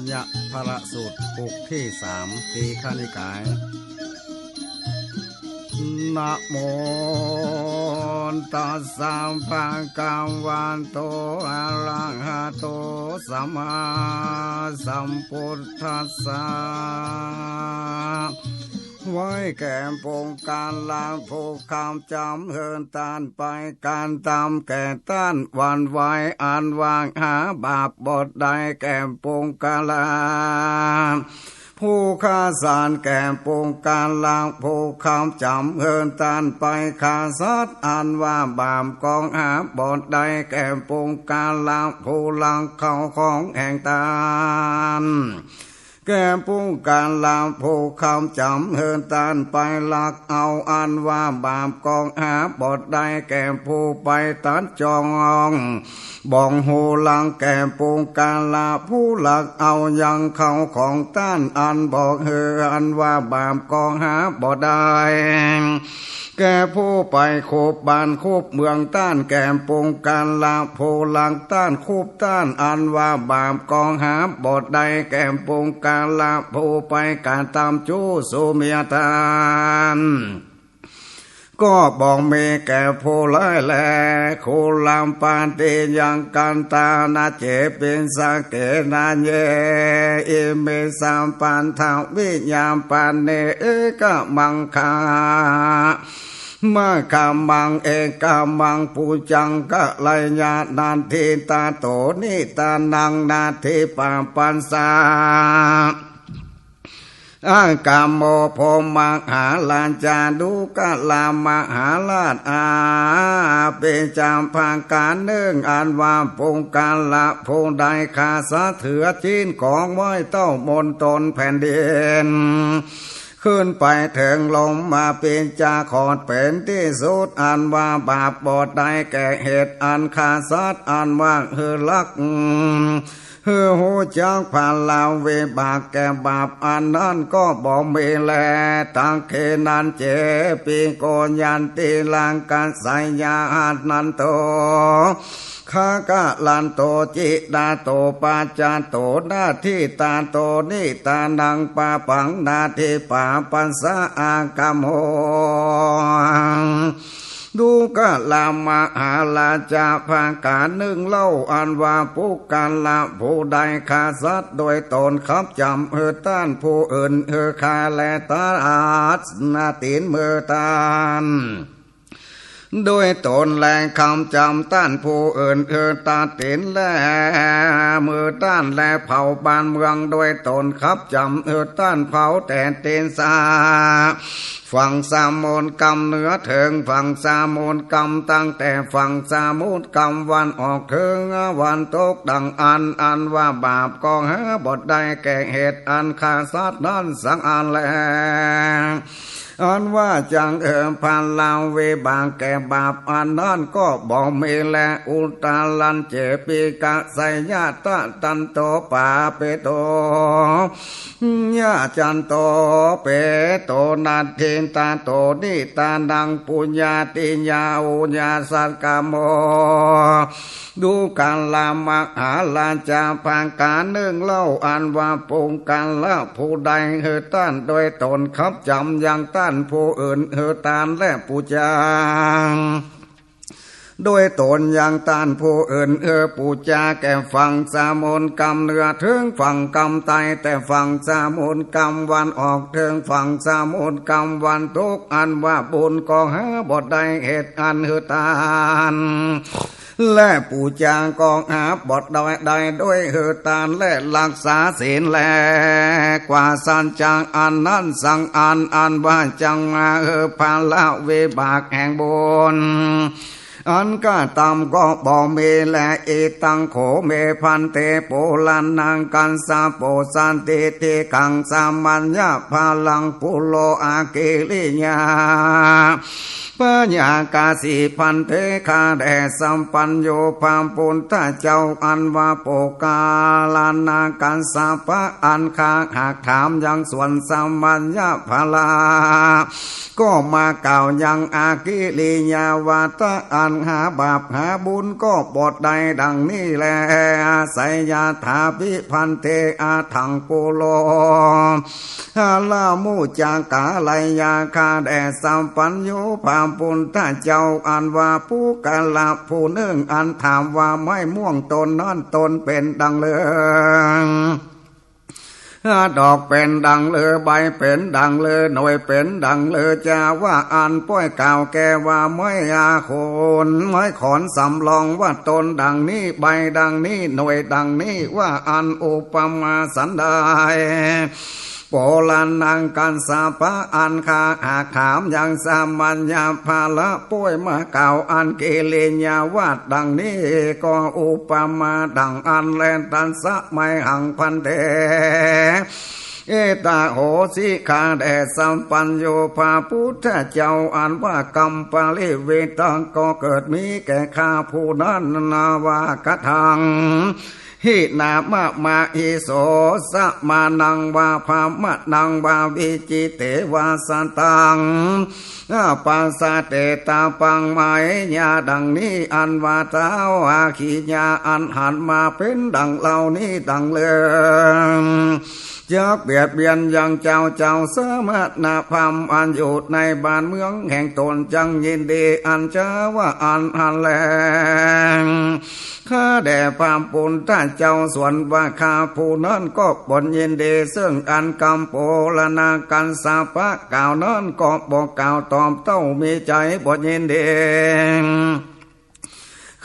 ญญะพระสูตรปุกที่สามตีขณิกาย นะโมตัสสะภะคะวะโตอะระหะโตสัมมาสัมพุทธัสสะ ไว้แก่ปงการลางผูกคำจำเฮินตานไปการตามแก่ต้านวันไหวอ่านวางหาบาปบทใดแก่ปงกาลาผู้ข้าสารแก่ปงการลางผู้คำจำเฮินตานไปขาสัดอ่านว่าบามกองหาบทใดแก่ปงการลางผู้ลังเข้าของแห่งตาน แก่ผู้การลามผู้คำจำเฮินตานไปหลักเอาอันว่าบาปกองหาบทใดแก่ผู้ไปตัดจองบ่องหูลังแก่ผู้การลาผู้หลักเอายังเข้าของต้านอันบอกเฮืออันว่าบาปกองหาบทใดแก่ผู้ไปโคบบ้านโคบเมืองต้านแก่ปงการลาโพลังต้านคบต้านอันว่าบาปกองหาบทใดแก่ปงกาลาโพไปการตามจูสุเมียทานก็บอกเมแก่ผู้ร้ายแลโคลามปานเตยังกันตานาเจเป็นสังเกนาเยเอเมสามปานทางวิญญาณปานเนเอกมังคา มาคามังเอกามังปูจังกะไลญาณานทีตาโตนิตานังนาทีปาปันสาอากามโมพมังหาลานจาดุกะลามหาลาดอาเป็นจามพังการเนื่องอันว่าปงการละพงใดคาสะเถือจีนของไว้เต้ามนตนแผ่นดิน ขึ้นไปถึงลมมาเป็นจาขอดเป็นที่สุดอันว่าบาปบอดใดแก่เหตุอันคาสัตอันว่าเฮือลัก เฮือหูจักผ่านลาวเวบากแก่บาปอันนั้นก็บอกเมแลตังเคนันเจปีโกยันตีลังกันสายยาอานันโตข้ากะลันโตจิดาโตปาจาโตนาที่ตาโตนิตานังปาปังนาทีปาปัสสะอากามโห ดูกะลามาหาลาจาภาการหนึ่งเล่าอันว่าผู้การละผู้ใดขาสัตโดยตนขับจำเออต้านผู้อื่นเออคาแลตาอาสนาตินเมือตาน ด้วยตนแรงคำจำต้านผู้อื่นเออตาตินแลมือต้านแลเผาบ้านเมืองด้วยตนขับจำเออต้านเผาแต่เตนสาฝั่งสามมนกรรมเหนือเถิงฝั่งสามมนกรรมตั้งแต่ฝั่งสามมนกรรมวันออกเถิงวันตกดังอันอันว่าบาปกองหาบทใดแก่เหตุอันขาสัตว์นั้นสังอันแล อันว่าจังเอิมพันลาวเวบางแก่บาปอันนั้นก็บอกเมแลอุตาลันเจปีกะไสญาตะตันโตปาเปโตญาจันโตเปโตนาเทนตาโตนิตานังปุญญาติญาอุญาสักกามโดูการลามักหาลาจาพังการเนื่องเล่าอันว่าปงการละผู้ใดเฮต้านโดยตนขับจำยังต้านผู้อื่นเฮอตานและปูจางโดยตนยังตานผู้อื่นเออปูจาแก่ฝั่งสามนกรรมเนือถึงฝั่งกรรมไตแต่ฝั่งสามนกรรมวันออกถึงฝั่งสามนกรรมวันทุกอันว่าบุญก็หาบทใดเหตุอันเฮอตาน และปู่จางกองหาบทดอยใดด้วยเฮตานและรักษาศีลแล กว่าสันจางอันนั้นสังอันอันว่าจังมาเฮอพาละเวบากแห่งบนอันก็ตามก็บอกเมแลเอตังโขเมพันเตโปลันนางกันสาโปสันติเทขังสามัญญาพาลังปุโลอาเกลิญา ปญากาสีพันเทคาแดสัมปัญโยพามปุณตาเจ้าอันวาโปกาลานาการสาปะอันคาหากถามยังส่วนสัมมัญญาภลา ก็มาเก่ายังอากิลิยาวาตะอันหาบาปหาบุญก็บทใดดังนี้แลอาศัยยาถาพิพันเทอาถังปุโลฮาลามูจากาไลยาคาแดสัมปัญโยพามปุณตาเจ้าอันว่าผู้กาลาผู้หนึ่องอันถามว่าไม่ม่วงตนนั่นตนเป็นดังเลยดอกเป็นดังเลอใบเป็นดังเลอหน่วยเป็นดังเลอจะว่าอันป้อยก่าวแกว่าไม่อาโคนไม่ขอนสำลองว่าตนดังนี้ใบดังนี้หน่วยดังนี้ว่าอันอุปมาสันได โปลันนางกันสาปะอันคาหาขามยังสามัญญาภาละป่วยมาเก่าอันเกเลญาวาดดังนี้ก็อุปมาดังอันแลนตันสะไม่หังพันเทเอตาโหสิคาแดสัมปัญโยภาพุทธเจ้าอันว่ากรรมปาลิเวตังก็เกิดมีแก่ข้าผู้นั้นนาวากะทัง หินามะมาอิโสสะมานังวาภามะนังวาวิจิเตวาสันตังปัสสะเตตาปังไมยาดังนี้อันวาเท้าอาขีญาอันหันมาเป็นดังเหล่านี้ดังเลย จะเบียดเบียนยังเจ้าเจ้าสามารถนาพามอันอยู่ในบ้านเมืองแห่งตนจังยินดีอันจะว่าอันหันแลงข้าแด่พามปุณท่านเจ้าส่วนว่าข้าผู้นั้นก็บนยินดีซึ่งอันกำโปลนากันสาปะกล่าวนั้นก็บอกกล่าวตอมเต้ามีใจบนยินดี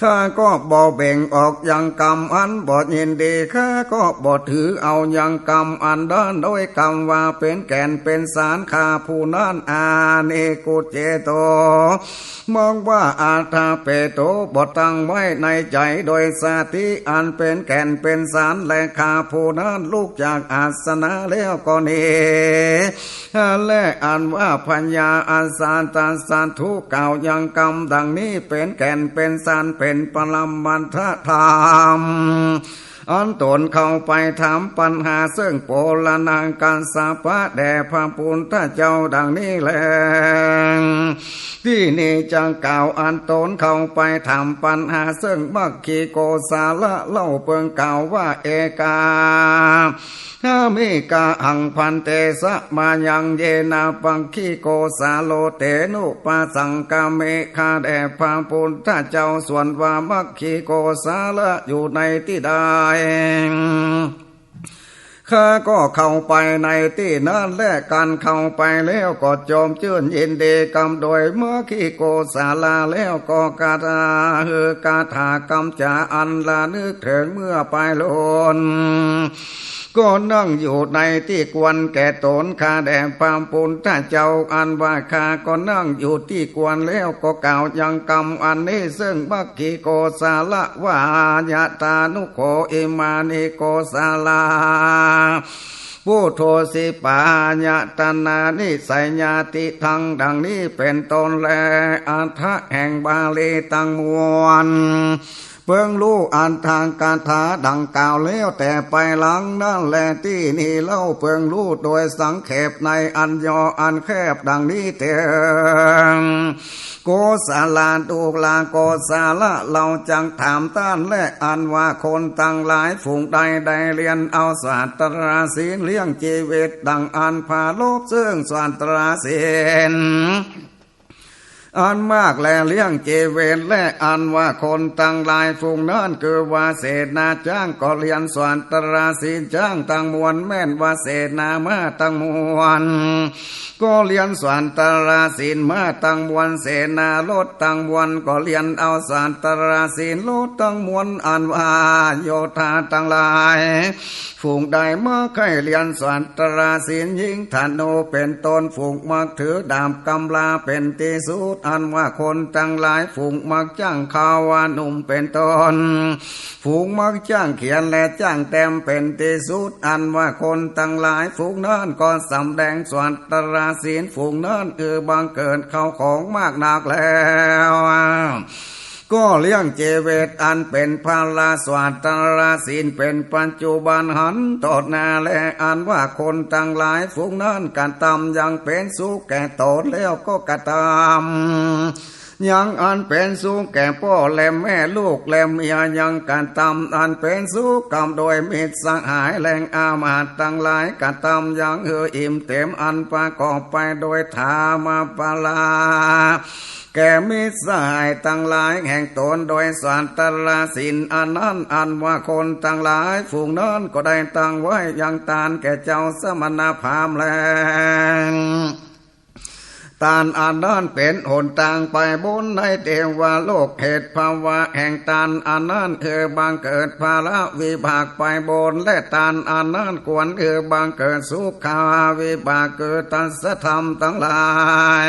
ข้าก็บ่แบ่งออกยังกรรมอันบ่ยินดีข้าก็บ่ถือเอายังกรรมอันด้านโดยกรรมว่าเป็นแก่นเป็นสารข้าผู้นั้นอาเนกุเจโต มองว่าอาทาเปโตบ่ตั้งไว้ในใจโดยสาธิอันเป็นแก่นเป็นสารและข้าผู้นั้นลูกจากอาสนะแล้วก็นี้และอันว่าพัญญาอันสารตาสารทุกเก่ายังกรรมดังนี้เป็นแก่นเป็นสารเป็นปรมันทธรรม อันตนเข้าไปถามปัญหาซึ่งโปลนางการสาปะแด่พระปุณถ้าเจ้าดังนี้แลที่นี่จังกล่าวอันตนเข้าไปถามปัญหาซึ่งมักคีโกสาละเล่าเปิงกล่าวว่าเอกาถ้ามิกาหังพันเตสะมายังเยนาปังคีโกสาโลเตนุปาสังกาเมคาแด่พระปุณถ้าเจ้าส่วนว่ามักคีโกสาละอยู่ในที่ใดข้าก็เข้าไปในที่นั้นและการเข้าไปแล้วก็จอมเจื่นยินดีกรรมโดยเมื่อขี้โกสาลาแล้วก็กาตาเฮอกาถากรรมจาอันลานึกถึงเมื่อไปโลน ก็นั่งอยู่ในที่กวนแก่ตนข้าแด่ปามปุนถ้าเจ้าอันว่าข้าก็นั่งอยู่ที่กวนแล้วก็กล่าวยังกรรมอันนี้ซึ่งบักขีโกสาละวายะตานุโคอิมานิโกสาลาผู้โทสิปาญาตนานิสัยญาติทังดังนี้เป็นตนแลอัฏฐะแห่งบาลีตังมวล เพิ่งรู้อ่านทางการถาดังกล่าวแล้วแต่ไปหลังนั่นแลที่นี่เล่าเพิ่งรู้โดยสังเขปในอันยออันแคบดังนี้เถิงโกสาลาดูลาโกสาละเราจังถามต้านและอันว่าคนตั้งหลายฝูงใดใดเรียนเอาศาสตราศีลเลี้ยงชีวิตดังอันพาโลกซึ่งศาสตราศีล อันมากแลเลี้ยงเจเวนและอันว่าคนตั้งลายฝูงนั้นคือว่าเศษนาจ้างก็เรียนสวนตราศีจ้างตั้งมวลแม่นว่าเศษนามาตั้งมวลก็เรียนสวนตราศีมาตั้งมวลเสนาลดตั้งมวลก็เรียนเอาสานตราศีลลดตั้งมวลอันว่าโยธาตั้งลายฝูงใดเมื่อใครเรียนสวนตราศีลยิงธนูเป็นตนฝูงมักถือดาบกำลาเป็นตีสุอันว่าคนตั้งหลายฝูงมักจ้างข่าววานุ่มเป็นตนฝูงมักจ้างเขียนและจ้างแต้มเป็นที่สุดอันว่าคนตั้งหลายฝูงนั้นก็สำแดงสวนตราศีลฝูงนั้นคือบังเกิดเข้าของมากนักแล้ว ก็เลี้ยงเจเวตอันเป็นพาลาสวัตราศีนเป็นปัจจุบันหันตอดนาและอันว่าคนตั้งหลายฝูงนั้นการตำยังเป็นสุขแก่ตนแล้วก็กระตำ ยังอันเป็นสุขแก่พ่อและแม่ลูกและเมียยังกันตำอันเป็นสุขกรรมโดยมิตรสหายแรงอามาตตั้งหลายกันตำยังเฮืออิ่มเต็มอันประกอบไปโดยธามาปลาแก่มิสายตั้งหลายแห่งตนโดยสันตลาสินอันนั้นอันว่าคนตั้งหลายฝูงนั้นก็ได้ตั้งไว้ยังตานแก่เจ้าสมณพาหมณ์แล ตานอันนั้นเป็นหนต่างไปบนในเทวโลกเหตุภาวะแห่งตานอันนั้นคือบางเกิดภาระวิบากไปบนและตานอันนั้นควรคือบางเกิดสุขาวิบากเกิดตัสธรรมทั้งหลาย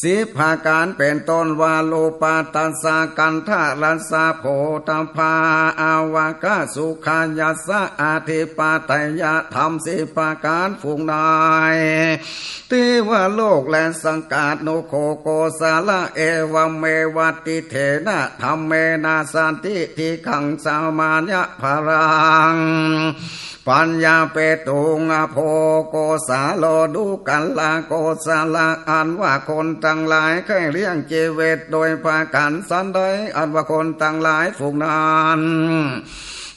สิภาการเป็นต้นวาโลปาตัสสากันทารัสสาโพธพาอาวากาสุขายาสะอาทิปาตยะธรรมสิภาการฝูงนายติวโลกและสังกาดโนโคโกสาละเอวเมวัติเถนะธรรมเมนาสันติทิขังสามาญะพรังปัญญาเปตุงอโพโกสาโลดูกันลาโกสาลาอันว่าคนตงหลายเคยเลี้ยงเจเวตโดยพากันสันไดอันว่าคนตั้งหลายฝูงนาน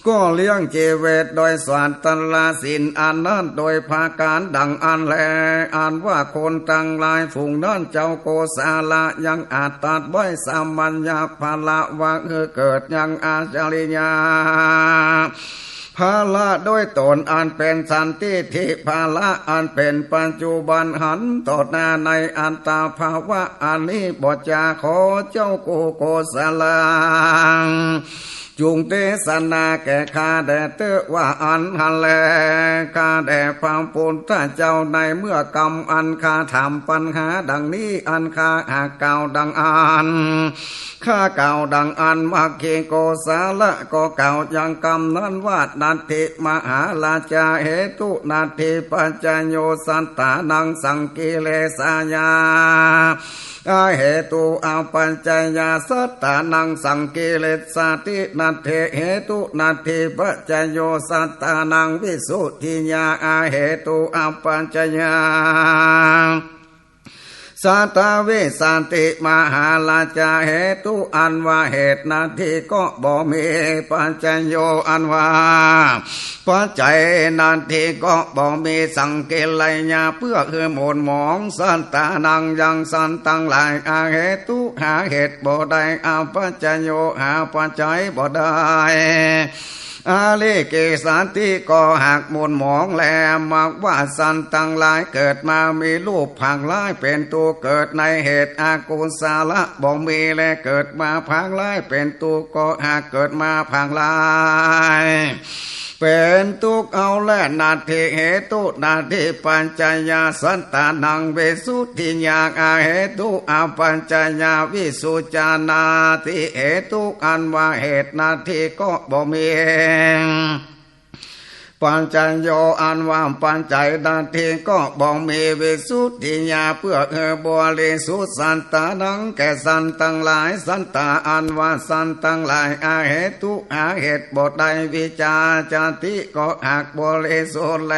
ก็เลี้ยงเจเวตโดยสวนตลาสินอันนั้นโดยภาการดังอันแลอันว่าคนตั้งหลายฝูงนั้นเจ้าโกสาละยังอาจตัดไว้สามัญญาภาละว่าเกิดยังอาจริยา ภาละด้วยตนอันเป็นสันติทิภาละอันเป็นปัจจุบันหันตดนาในอันตาภาวะอันนี้บจาขอเจ้าโกโกสลัง จุงเตสนาแก่ข้าแด่เตว่าอันหันแลข้าแด่พระปุณถ้าเจ้าในเมื่อกรรมอันข้าทำปัญหาดังนี้อันข้าหากเก่าดังอันข้าเก่าดังอันมาเคโกสาละก็เก่ายังกรรมนั้นวาดนาทิมหาลาจาเหตุนาทิปัญจโยสันตานังสังกิเลสายาอาเหตุอาปัญจยาสัตตานังสังกิเลสาตินาเทเหตุนาทิปัจจโยสัตตานังวิสุทธิญาอาเหตุอาปัญญา สัตเวสันติมหาลาจาเหตุอันว่าเหตุนาทีก็บ่มีปัญจโยอันว่าปัจจัยนาทีก็บ่มีสังเกลยญาเพื่อคือหมนหมองสันตานังยังสันตังหลายอาเหตุหาเหตุบ่ได้อาปัจจโยหาปัจจัยบ่ได้ อาลเกสันติก็หักมุนหมองแลมักว่าสันตังหลายเกิดมามีรูปผังร้ายเป็นตัวเกิดในเหตุอากุศลละบ่มีแลเกิดมาผังร้ายเป็นตัวก็หักเกิดมาผังร้าย เป็นทุกเอาและนาทิเหตุนาทิปัญจยาสันตานังเวสุทิยาอาเหตุอาปัญจยาวิสุจานาทิเหตุอันว่าเหตุนาทิก็บ่มี ปัญจัญโยอันว่าปัญจัยดานทีก็บอกมีวิสุทธิยาเพื่อเอบัวเลสุสันตานังแก่สันตังหลายสันตาอันว่าสันตังหลายอาเหตุอาเหตุบทใดวิจาจติก็หักบวเลสุแล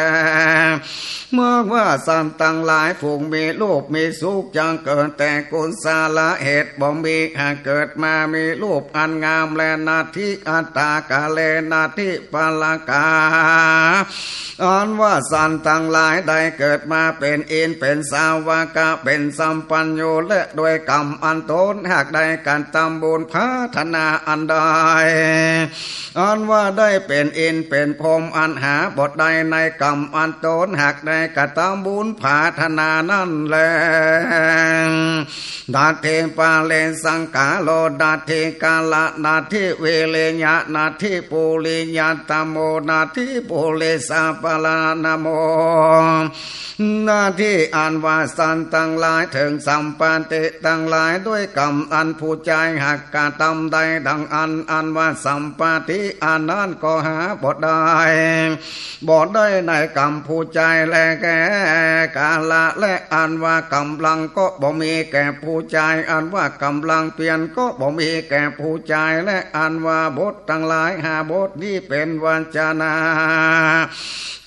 เมื่อว่าสันตังหลายฝูงมีลูกมีสุขจังเกิดแต่กุศลเหตุบ่มีหากเกิดมามีรูปอันงามและนาทิอัตตากาเลนาทิปาลกาอันว่าสันตั้งหลายได้เกิดมาเป็นอินเป็นสาวกะเป็นสัมปัญโยและโดยกรรมอันโตนหากได้การตำบุญพัฒนาอันใดอันว่าได้เป็นอินเป็นพรมอันหาบทใดในกรรมอันโตนหากได้กระตำบุญพัฒนานั่นแลดาเทปาเลสังกาโลดาเทกาละนาทิเวเลญะนาทิปูลิญาตโมนาทิปุเลสาปลานโมหน้าที่อ่านว่าสันตั้งหลายถึงสัมปันติตั้งหลายด้วยกรรมอันผู้ใจหักกาตำใดดังอันอันว่าสัมปาทิอันนั้นก็หาบทได้บทได้ในกรรมผู้ใจและแก่กาละและอันว่ากำลังก็บ่มีแก่ผู้ใจอันว่ากำลังเปลี่ยนก็บ่มีแก่ผู้ใจและอันว่าบททั้งหลายหาบทนี้เป็นวันจนา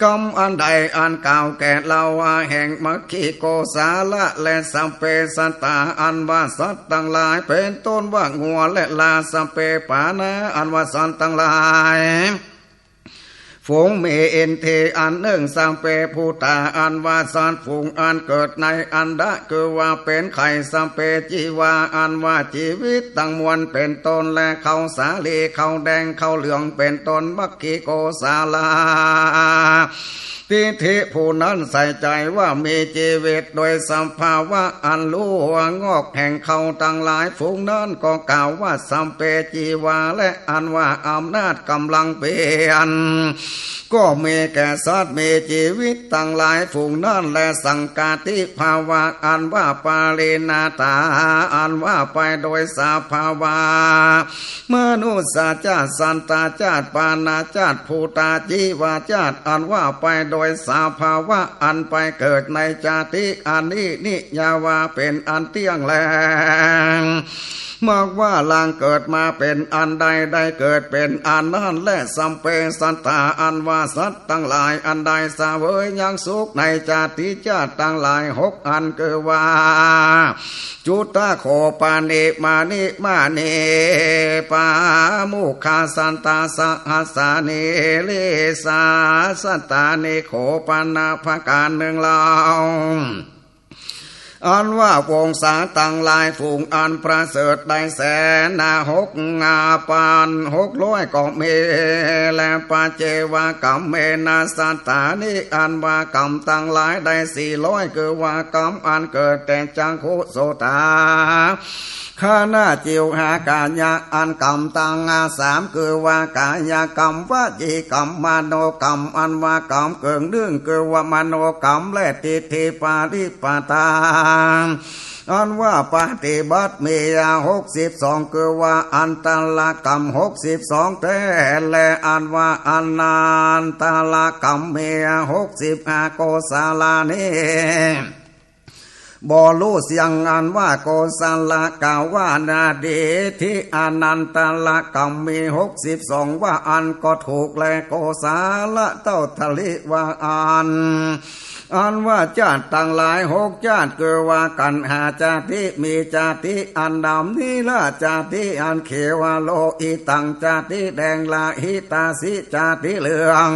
กรรมอันใดอันเก่าแก่เราว่าแห่งมัคคีโกสาละและสัมเปสันตาอันว่าสัตว์ทั้งหลายเป็นต้นว่างัวและลาสัมเปปานะอันว่าสันทั้งหลาย ฝงเมเอ็นเทอันหนึ่งสังเปผู้ตาอันวาสานฝูงอันเกิดในอันดะคือว่าเป็นไข่สัมเปจีวาอันว่าชีวิตตั้งมวลเป็นตนและเขาสาลีเขาแดงเขาเหลืองเป็นตนมักกีโกสาลา ทิทิผู้นั้นใส่ใจว่ามีชีวิตโดยสัมภาวะอันรู้ว่งอกแห่งเขาตั้งหลายฝูงนั้นก็กล่าวว่าสัมเปจีวาและอันว่าอำนาจกำลังเปลี่ยนก็มีแก่สัตว์มีชีวิตตั้งหลายฝูงนั่นและสังกาติภาวะอันว่าปาเลนาตาอันว่าไปโดยสาภาวะมนุษย์ชาติสันตาชาติปานาชาติภูตาจีวาชาติอันว่าไปโดดยสาภาวะอันไปเกิดในจาติอันนี้นิยาวาเป็นอันเที่ยงแรงมากว่าลางเกิดมาเป็นอันใดได้เกิดเป็นอันนั้นและสัมเปสันตาอันว่าสัตว์ตั้งหลายอันใดสาเวยยังสุขในจาติชาติตั้งหลายหกอันเกิว่า จุตาโคปานิมานิมาเนปามุขาสันตาสหัสาเนเลสาสันตาเนโคปานาภการหนึ่งเล่า อันว่าวงสาตังลายฝูงอันประเสริฐได้แสนนาหกงาปานหกร้อยก็เมและปาเจวากรรมเมนาสัตตานิอันว่ากรรมตั้งหลายได้สี่ร้อยคือว่ากรรมอันเกิดแต่จังคุโสตาข้าหน้าจิวหากายะอันกรรมตังอาสามคือว่ากายกรรมวจีกรรมมโนกรรมอันว่ากรรมเกิงเรื่องคือว่ามโนกรรมและติทิปาริปตาอันว่าปฏิบัติมียหกสิบสองคือว่าอันตลกรรมหกสิบสองแต่และอันว่าอันนานตลกรรมมียหกสิบห้าโกสาลานี บอรู้เสียงอันว่าโกสัลละกล่าวว่านาเดที่อนันตละกรรมมีหกสิบสองว่าอันก็ถูกแลโกสาละเต้าทะลิว่าอันอันว่าจาติต่างหลายหกจาติเกิดว่ากันหาจาติมีจาติอันดำนี่ละจาติอันเขวาโลอีตังจาติแดงละหิตาสิจาติเหลือง